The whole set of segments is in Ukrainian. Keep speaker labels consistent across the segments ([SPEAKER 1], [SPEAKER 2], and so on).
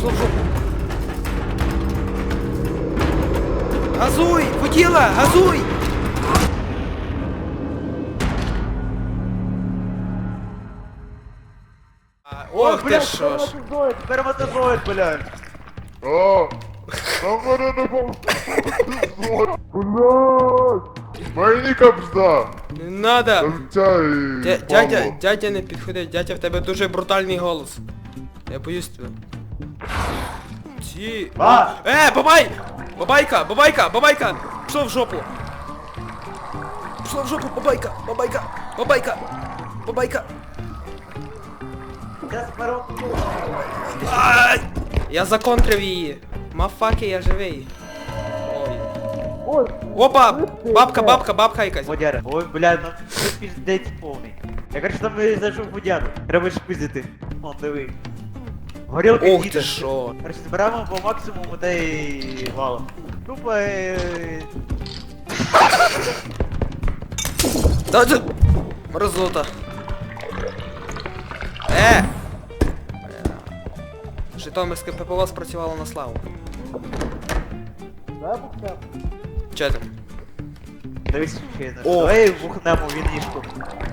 [SPEAKER 1] Пішло в жопу. Газуй! Воділа! Газуй! Ох ти що ж.
[SPEAKER 2] Сперматозоид, блядь.
[SPEAKER 3] А, на мене не повторюй. Блядь! Мені капзда.
[SPEAKER 1] Не надо! Дядя, дядя не підходить, дядя в тебе дуже брутальний голос. Я боюсь тебе. Ці...
[SPEAKER 2] Ба!
[SPEAKER 1] Е, бабай! Бабайка, бабайка, бабайка! Пішов в жопу! Пішов в жопу, бабайка, бабайка, бабайка, бабайка!
[SPEAKER 2] Я.
[SPEAKER 1] Ай! Я законтрив її. Мафаки, я живий. Ой. Опа! Бабка, бабка, бабка якась.
[SPEAKER 2] Водяра. Ой, блядь, ну це піздець повний. Я кажу, там зайшов в водяру. Треба ж пиздити. Он, диви. Горілка
[SPEAKER 1] Ох
[SPEAKER 2] їде.
[SPEAKER 1] ти що.
[SPEAKER 2] Короче, збираємо по максимуму та й валом. Тупо е...
[SPEAKER 1] Та це... Мерзота. Е! Бля. Житомирське ППО спрацювало на славу. Че там?
[SPEAKER 2] Дивись, ще є
[SPEAKER 1] Ох.
[SPEAKER 2] Давай бухнемо вінішку.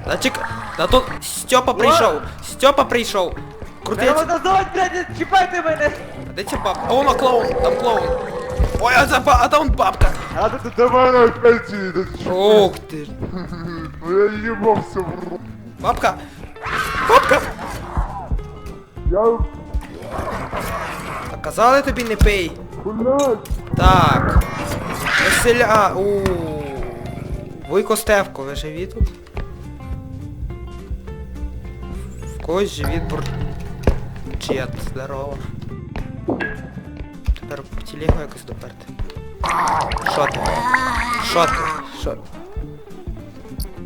[SPEAKER 1] Та чек... Та тут Стьопа прийшов! Стьопа прийшов! Крутиться!
[SPEAKER 2] Сперматозоид, блядь, не чіпайте мене!
[SPEAKER 1] А де ця бабка? А воно клоун! Там клоун! Ой, а ба... а там бабка!
[SPEAKER 2] А тут
[SPEAKER 3] До мене опять іде.
[SPEAKER 1] Ух ти! ж.
[SPEAKER 3] Я їбався в рот.
[SPEAKER 1] Бабка! Бабка!
[SPEAKER 3] Я...
[SPEAKER 1] А казали тобі не пий!
[SPEAKER 3] Блядь!
[SPEAKER 1] Так. Веселя. У. Вуйко Стевко, ви живі тут? В когось живіт бур... Чет, здорово. Тепер телегу якось доперти. Шо ти? Шо ти? Шо?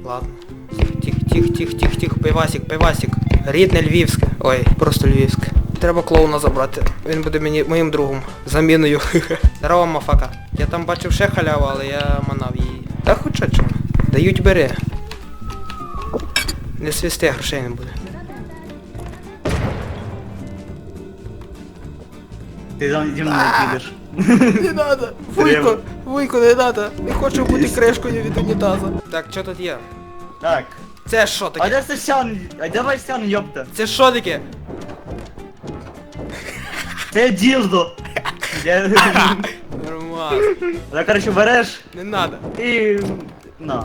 [SPEAKER 1] Ладно. Тих, тих, тих, тих, тих, пивасик, пивасик. Рідне львівське. Ой, просто львівське. Треба клоуна забрати. Він буде мені моїм другом. Заміною. Здорово, мафака. Я там бачив ще халяву, але я манав її. Та хоча чого. Дають бери. Не свисти, грошей не буде.
[SPEAKER 2] Ти за зі мною підеш.
[SPEAKER 1] Не надо! Вуйко! Вуйко, не надо! Не хочу бути кришкою від унітаза. Так, що тут є?
[SPEAKER 2] Так.
[SPEAKER 1] Це що
[SPEAKER 2] А
[SPEAKER 1] таке?
[SPEAKER 2] де це сян? А давай сян, йопта.
[SPEAKER 1] Це що таке?
[SPEAKER 2] Це ділдо.
[SPEAKER 1] Нормально.
[SPEAKER 2] Ну, короче, береш
[SPEAKER 1] Не надо.
[SPEAKER 2] і... На.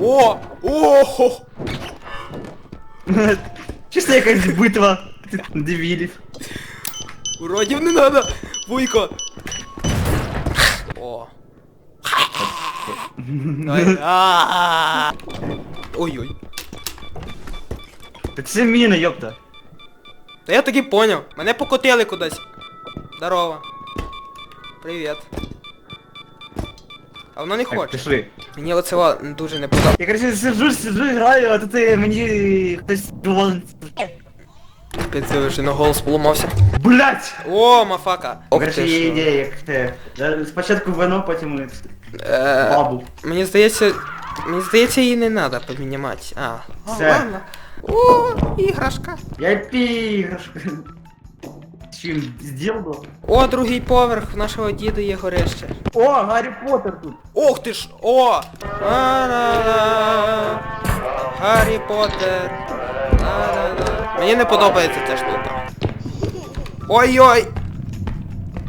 [SPEAKER 1] О! О!
[SPEAKER 2] Чисто якась битва дебілів.
[SPEAKER 1] Уродів не надо! Вуйко! О! Давай. А-а-а. Ой-ой.
[SPEAKER 2] Та це міна, йопта.
[SPEAKER 1] Та я таки поняв. Мене покотили кудись. Здорово. Привіт. А воно не
[SPEAKER 2] Так,
[SPEAKER 1] хоче.
[SPEAKER 2] пішли.
[SPEAKER 1] Мені оце дуже не подобається.
[SPEAKER 2] Я, короче, сиджу, сиджу, граю, а тут е, мені хтось.
[SPEAKER 1] Підсилиш, на голос поламався.
[SPEAKER 2] Блять!
[SPEAKER 1] О, мафака.
[SPEAKER 2] Короче,
[SPEAKER 1] ти
[SPEAKER 2] є
[SPEAKER 1] що.
[SPEAKER 2] ідея, як те. Да, Спочатку вино, потім
[SPEAKER 1] Е,
[SPEAKER 2] бабу.
[SPEAKER 1] Мені здається... Мені здається, її не треба помінімати. А.
[SPEAKER 2] Все.
[SPEAKER 1] ладно. О, іграшка.
[SPEAKER 2] Я піграшка. З Чим? З ділдо?
[SPEAKER 1] О, другий поверх в нашого діда є горище.
[SPEAKER 2] О, Гаррі Поттер тут.
[SPEAKER 1] Ох ти ж! О! На-на-на. Гаррі Поттер. На-на-на. Мені не подобається ця штука. Ой-ой!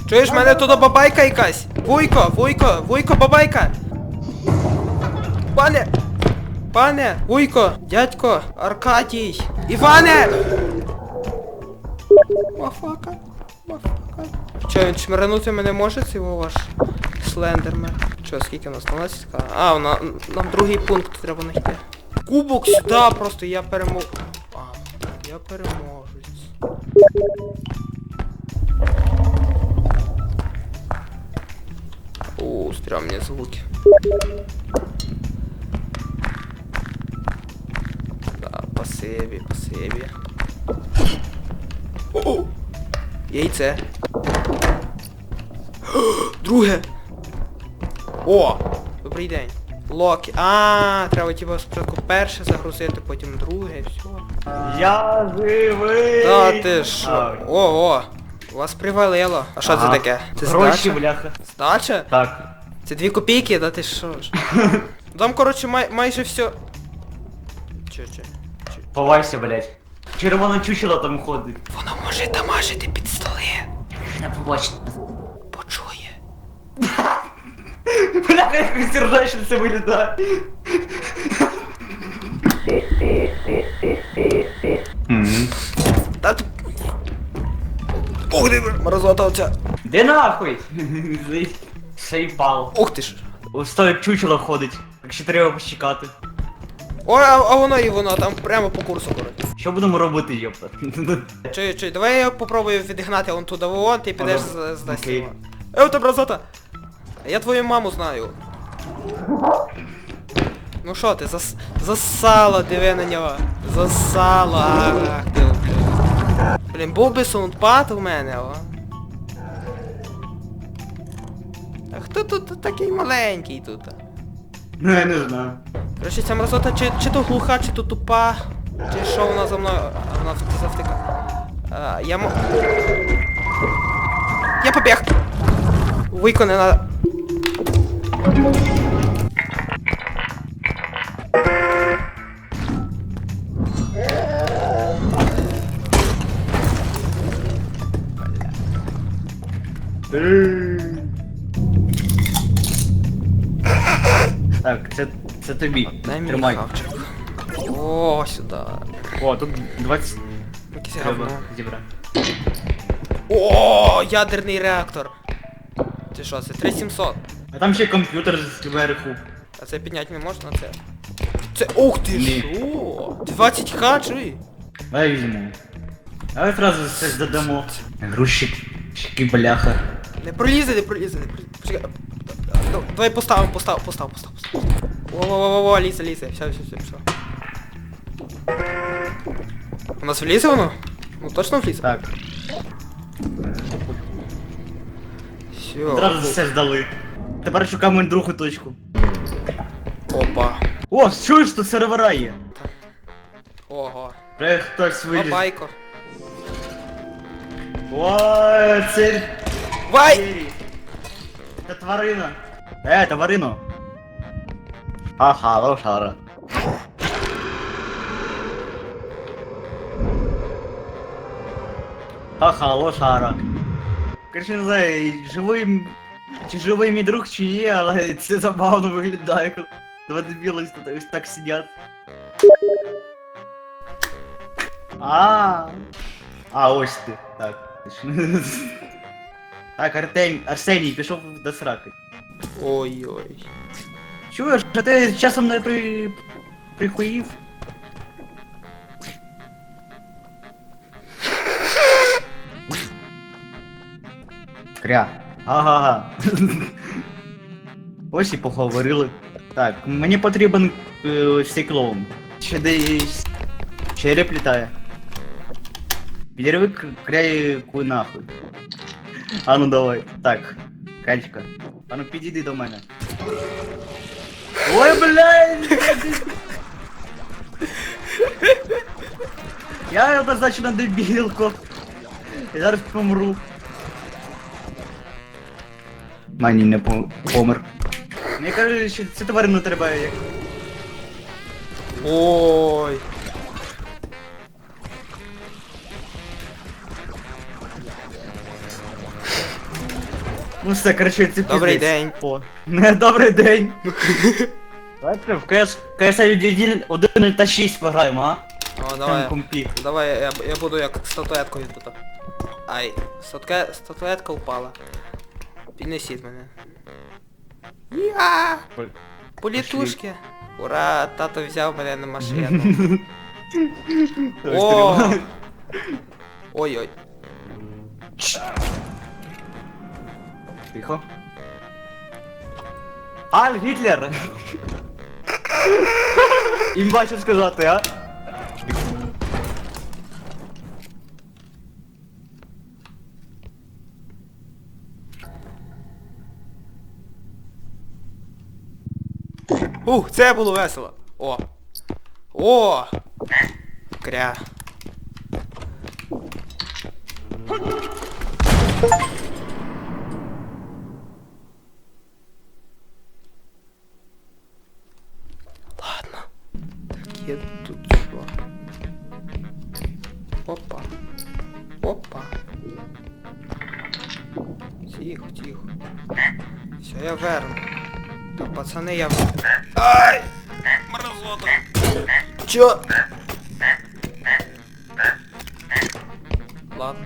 [SPEAKER 1] Чуєш, мене тут бабайка якась? Вуйко, вуйко, вуйко, бабайка! Пане! Пане! Вуйко! Дядько! Аркадій! Іване! Мафака! Мафака. Що, він шмирнути мене може цей ваш слендермен? Що, скільки у нас? 12? А, вона, нам другий пункт треба знайти. Кубок сюди просто, я перемог... Я переможець. О, стрёмні звуки. Да, пасиві, пасиві. О! Яйце. Друге. О! Добрий день. Локі. А, треба типу спочатку перше загрузити, потім друге, все.
[SPEAKER 2] Я живий!
[SPEAKER 1] Та ти що? О, о! Вас привалило. А що це
[SPEAKER 2] ага.
[SPEAKER 1] таке? Це
[SPEAKER 2] Гроші,
[SPEAKER 1] здача?
[SPEAKER 2] бляха.
[SPEAKER 1] Здача?
[SPEAKER 2] Так.
[SPEAKER 1] Це дві копійки, да ти що ж? Там, коротше, май, майже все. Че, че? че?
[SPEAKER 2] Ховайся, блядь. Червоне чучело там ходить.
[SPEAKER 1] Воно може дамажити під столи.
[SPEAKER 2] Не побачить.
[SPEAKER 1] Почує.
[SPEAKER 2] Бляха, як це виглядає.
[SPEAKER 1] Ух ти, мразота оця.
[SPEAKER 2] Де нахуй? Сейпал.
[SPEAKER 1] Ух ти ж.
[SPEAKER 2] Стоїть чучело ходить. Якщо треба почекати.
[SPEAKER 1] О, а, а воно і воно там прямо по курсу, коротше.
[SPEAKER 2] Що будемо робити, йопта?
[SPEAKER 1] Чуй, чуй, давай я попробую відігнати вон туди вон, ти підеш з, з Дасті.
[SPEAKER 2] окей.
[SPEAKER 1] Ей, ти мразота! Я твою маму знаю. Ну що ти, зас... засало, диви на нього. Засало, ах ти. блін. Блін, був би саундпад у мене, о. А хто тут такий маленький тут?
[SPEAKER 2] Ну я не знаю.
[SPEAKER 1] Короче, ця мразота чи, чи то глуха, чи то тупа, чи що вона за мною. А, Вона завтика. А, я мо... Я побіг! Виконана.
[SPEAKER 2] Так, це, це тобі.
[SPEAKER 1] Дай мені
[SPEAKER 2] Тримай.
[SPEAKER 1] хавчик. О, сюди.
[SPEAKER 2] О, тут 20
[SPEAKER 1] Якесь
[SPEAKER 2] треба
[SPEAKER 1] говно.
[SPEAKER 2] зібрати.
[SPEAKER 1] О, ядерний реактор. Це що, це 3700?
[SPEAKER 2] А там ще комп'ютер зверху.
[SPEAKER 1] А це підняти не можна, це. Це. Ух ти
[SPEAKER 2] Ні.
[SPEAKER 1] що? 20 х чуй?
[SPEAKER 2] Давай візьму. Давай одразу все здадамо. Грузчик, щики бляха.
[SPEAKER 1] Не пролізе, не пролізе, не пролізе. Почекай. Ну, Давай поставимо, постав, постав, постав, постав. Во-во-во-во, лізе, лізе. Все, все, все, все. У нас влізе воно? Ну точно влізе?
[SPEAKER 2] Так,
[SPEAKER 1] Все.
[SPEAKER 2] одразу все здали. Тепер шукаємо другу точку.
[SPEAKER 1] Опа.
[SPEAKER 2] О, чуєш, тут сервера є.
[SPEAKER 1] Ого.
[SPEAKER 2] Вже хтось виліз.
[SPEAKER 1] Бабайко.
[SPEAKER 2] О, це...
[SPEAKER 1] Вай!
[SPEAKER 2] Двері. Це тварина. Е, тварино. Ага, лошара. Ха-ха, лошара. Короче, не знаю, живий... Чи живий мій друг, чи ні, але це забавно виглядає. коли Два дебіли тут ось так сидять. А. А, ось ти. Так. Так, Артем, Арсеній пішов до сраки.
[SPEAKER 1] Ой-ой.
[SPEAKER 2] Чуєш, а ти часом не при... прихуїв? Кря. Ага. Ось і поговорили. Так, мені потрібен е, цей клоун. Ще десь череп літає. Підірви к- кряйку нахуй. А ну давай. Так, Кальчика. А ну підійди до мене. Ой, блядь! Я однозначно дебілко. Я зараз помру. Мані не пом- помер. Мені кажуть, що цю тварину треба як.
[SPEAKER 1] Ой.
[SPEAKER 2] Ну все, короче, це
[SPEAKER 1] Добрий
[SPEAKER 2] піздець.
[SPEAKER 1] день.
[SPEAKER 2] О. Не, добрий день. Давайте в КС, КС 1 та 6 пограємо, а?
[SPEAKER 1] О,
[SPEAKER 2] Там
[SPEAKER 1] давай.
[SPEAKER 2] компі.
[SPEAKER 1] Давай, я, я буду як статуеткою тут. Ай, статуе, статуетка упала. Піднесіть мене. Я! Політушки! Ура, тато взяв мене на машину. О! Ой-ой.
[SPEAKER 2] Тихо. Аль Гітлер! Їм бачу сказати, а?
[SPEAKER 1] Ух, це було весело. О. О! Кря. Так я тут що? Опа. Опа. Тихо, тихо. Все, я верну. Та пацани я в- Ай! Мразота. Чё? Ладно.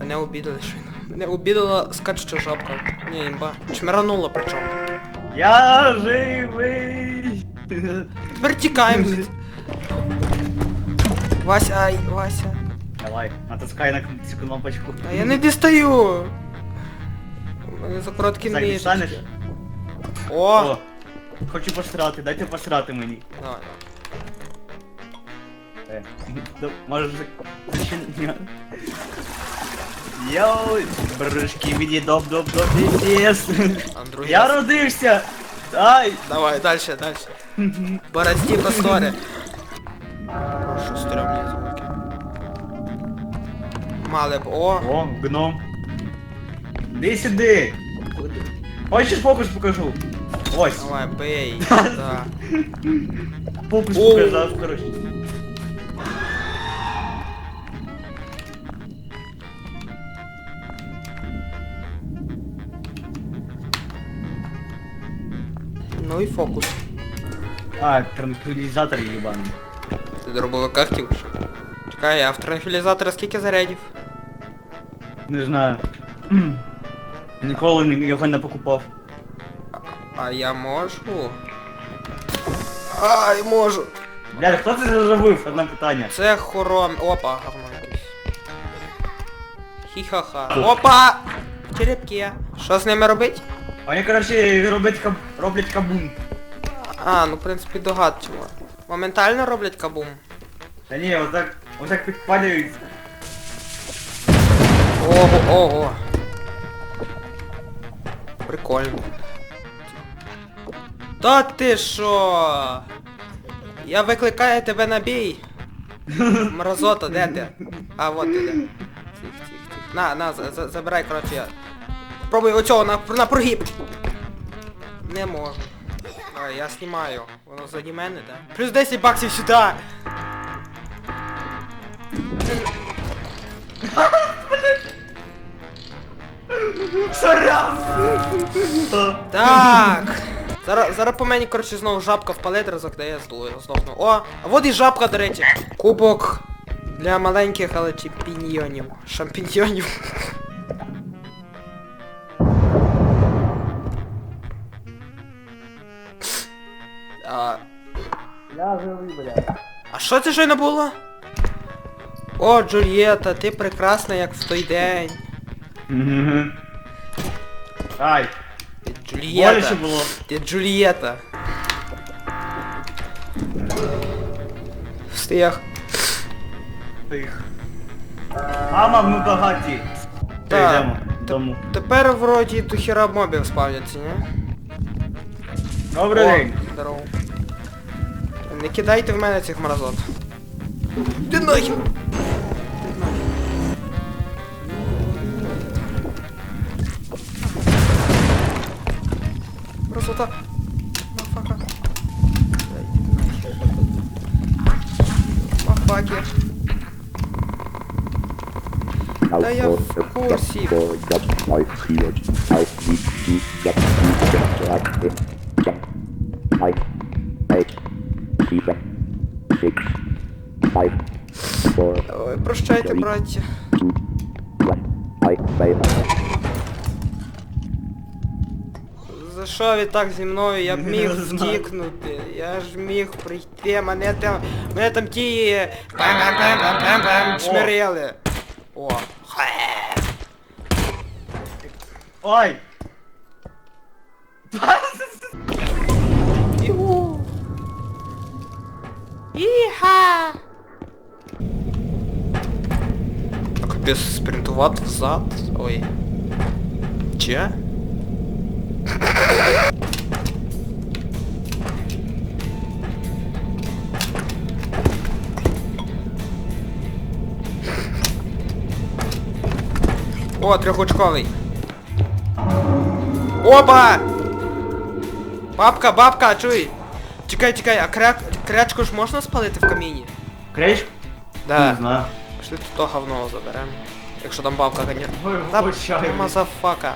[SPEAKER 1] Мене обідали щойно. Мене обідала скачуча жабка. Ні, імба. Чмиранула причому.
[SPEAKER 2] Я живий.
[SPEAKER 1] Тепер тікаємо. Вася, ай, Вася.
[SPEAKER 2] Давай, натискай на цю кнопочку.
[SPEAKER 1] А я не дістаю. Мене за короткі
[SPEAKER 2] Так, дістанеш?
[SPEAKER 1] О!
[SPEAKER 2] О, хочу посрати, дайте посрати мені.
[SPEAKER 1] Давай.
[SPEAKER 2] Е, ну, Можеш зачиняти. Бришки мені доп доп доп єс.
[SPEAKER 1] А
[SPEAKER 2] Я родився! Ай!
[SPEAKER 1] Давай, дальше, дальше. Борозді простори. Що стрьомні звуки. Мали б. О!
[SPEAKER 2] О, гном. Іди сюди. Хочеш фокус покажу? Ось.
[SPEAKER 1] Давай, бей. Да.
[SPEAKER 2] Фокус
[SPEAKER 1] О.
[SPEAKER 2] показав, коротше.
[SPEAKER 1] Ну і фокус.
[SPEAKER 2] А, транквілізатор їбаний.
[SPEAKER 1] Ти дробовика хотів? Чекай, а в транквілізатора скільки зарядів?
[SPEAKER 2] Не знаю. Ніколи ні- його не покупав.
[SPEAKER 1] А я можу? Ай, можу.
[SPEAKER 2] Блядь, хто це зробив? Одне питання.
[SPEAKER 1] Це хором. Опа, говно якийсь. Хі-ха-ха. Опа! Черепки. Що з ними робить?
[SPEAKER 2] Вони, коротше, роблять, каб... роблять кабун.
[SPEAKER 1] А, ну в принципі догадчиво. Моментально роблять кабум.
[SPEAKER 2] Та ні, отак, отак підпалюють.
[SPEAKER 1] Ого, ого. Прикольно. Та ти що? Я викликаю тебе на бій. Мразота, де ти? А, вот ти де. Тих, тих, тих. На, на, за, за, забирай, коротше, я. Пробуй оцього на, на прогиб. Не можу. А, я знімаю. Воно заді мене, так? Плюс 10 баксів сюди!
[SPEAKER 2] Сорян!
[SPEAKER 1] Так. Зараз, зараз по мені, коротше, знову жабка впалить разок, де я здохну. О, а от і жабка, до речі. Кубок для маленьких, але чемпіньйонів. Шампіньйонів. А,
[SPEAKER 2] Я живий, блядь.
[SPEAKER 1] а що це щойно було? О, Джульєта, ти прекрасна, як в той день.
[SPEAKER 2] Ай,
[SPEAKER 1] Ти
[SPEAKER 2] боляче
[SPEAKER 1] Джульєта.
[SPEAKER 2] було.
[SPEAKER 1] Ти Джульєта. Встиг.
[SPEAKER 2] Тих. Мама, ми багаті.
[SPEAKER 1] Так.
[SPEAKER 2] Йдемо дому.
[SPEAKER 1] Тепер вроді до хіра мобів спавняться, ні?
[SPEAKER 2] Добрий день.
[SPEAKER 1] Здорово. Не кидайте в мене цих мразот. Ти нахер! Ти нахер. Мразота! Мафака. Мафаки. Да я в курсі. Браття. За що ви так зі мною? Я б міг втікнути. Я ж міг прийти, мене там. Мене там ті. Пам-пам-пам-пам-пам чмирили. О.
[SPEAKER 2] Ой!
[SPEAKER 1] Іха. Без спринтовать в зад, Ой. Че? О, трехучковый. Опа! Бабка, бабка, чуй! Чекай, чекай, а кря... крячку ж можна спалити в
[SPEAKER 2] камине? Кряч?
[SPEAKER 1] Да.
[SPEAKER 2] Не знаю.
[SPEAKER 1] Пішли тут то говно заберемо. Якщо там бабка.
[SPEAKER 2] Ой,
[SPEAKER 1] Та
[SPEAKER 2] вибачай.
[SPEAKER 1] мазафака.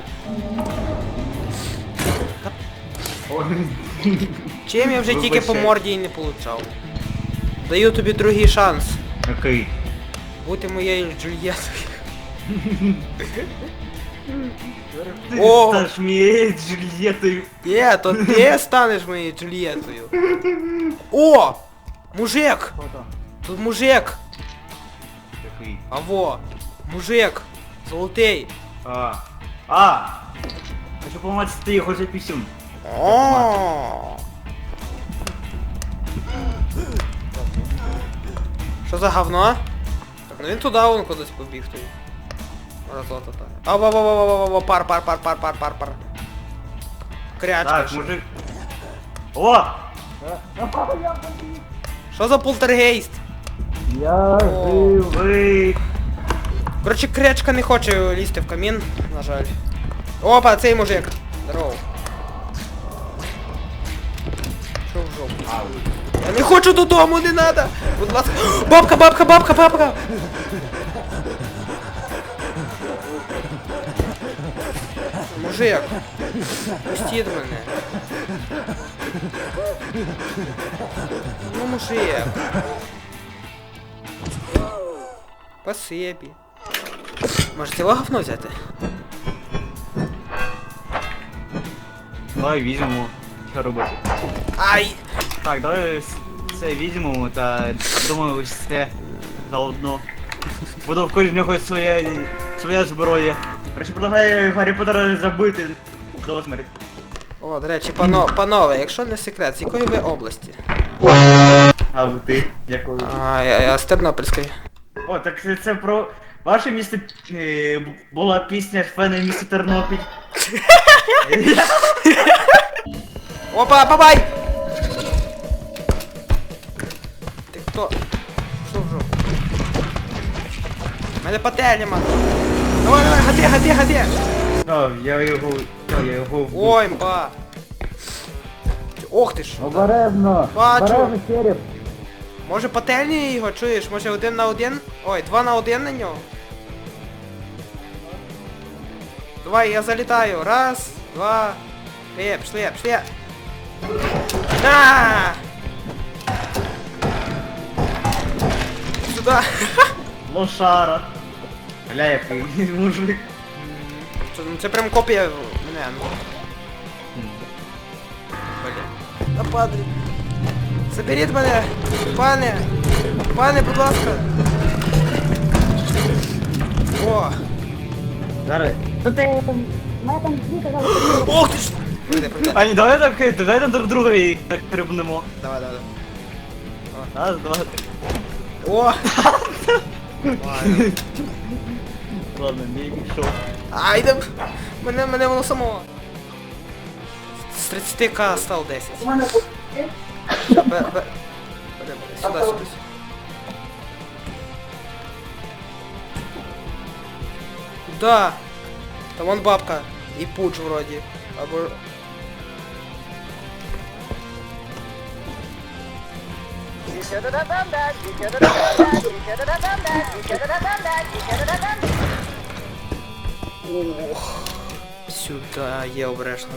[SPEAKER 1] Чим я вже тільки по морді і не получав. Даю тобі другий шанс.
[SPEAKER 2] Який?
[SPEAKER 1] Бути моєю Джульєтою.
[SPEAKER 2] Ти
[SPEAKER 1] О!
[SPEAKER 2] сташ моєю Джульєтою.
[SPEAKER 1] Є, то ти станеш моєю Джульєтою. О! Мужик! Тут мужик!
[SPEAKER 2] Який?
[SPEAKER 1] Аво! Мужик! Золотий!
[SPEAKER 2] А. А! Хочу помочь ти його за пісюн.
[SPEAKER 1] О! Що за говно? Так, ну він туди вон кудись побіг той. Разота та. Аво, аво, аво, аво, аво, пар, пар, пар, пар, пар, пар, пар. Крячка.
[SPEAKER 2] Так, мужик. О!
[SPEAKER 1] Що за полтергейст?
[SPEAKER 2] Я
[SPEAKER 1] О.
[SPEAKER 2] живий.
[SPEAKER 1] Коротше, крячка не хоче лізти в камін, на жаль. Опа, цей мужик. Здорово. Що в жопу? Я не хочу додому, не надо! Будь ласка. Бабка, бабка, бабка, бабка! Мужик, пустіть мене. Ну, мужик. Спасибі. Може цього говно взяти?
[SPEAKER 2] Давай візьмемо. Що робити?
[SPEAKER 1] Ай!
[SPEAKER 2] Так, давай це візьмемо та думаю, все заодно. Буду в кожного своя, своя зброя. Короче, предлагаю Гаррі Поттера забити до смерті.
[SPEAKER 1] О, до речі, пано, панове, якщо не секрет, з якої ви області?
[SPEAKER 2] А ти? Дякую.
[SPEAKER 1] А, я, я з Тернопільської.
[SPEAKER 2] О, так це, це про ваше місто е, була пісня Фене місто Тернопіль.
[SPEAKER 1] Опа, бабай! Ти хто? Що в жопу? Мене пательня, мати. Давай, давай, ходи, ходи, ходи!
[SPEAKER 2] О, я його. Я його. вбив.
[SPEAKER 1] Ой, мба! Ох ти ж!
[SPEAKER 4] Обережно!
[SPEAKER 1] Бачу.
[SPEAKER 4] Обережно, череп!
[SPEAKER 1] Може пательні його, чуєш? Може один на один? Ой, два на один на нього? Давай, я залітаю. Раз, два, три, пішли, пішли. На! Сюда.
[SPEAKER 2] Лошара. Бля, я який мужик.
[SPEAKER 1] Це, ну, це прям копія мене, ну. Бля. Та падай. Заберіть мене! Пане! Пане, будь ласка! О!
[SPEAKER 2] Зараз.
[SPEAKER 1] Ох ти ж! Пройди, пройди.
[SPEAKER 2] Ані, давай так, давай друг друга і так трибнемо.
[SPEAKER 1] Давай, давай.
[SPEAKER 2] Раз, два, три.
[SPEAKER 1] О! Ладно.
[SPEAKER 2] Ладно, мій пішов.
[SPEAKER 1] Ай, да... Мене, мене воно само. З 30к став 10. Бе, бе. Бери, бери. Сюди, сюди. сюди. Куда? Там вон бабка. І пуч вроді. Або... Ох. Сюда є обережно.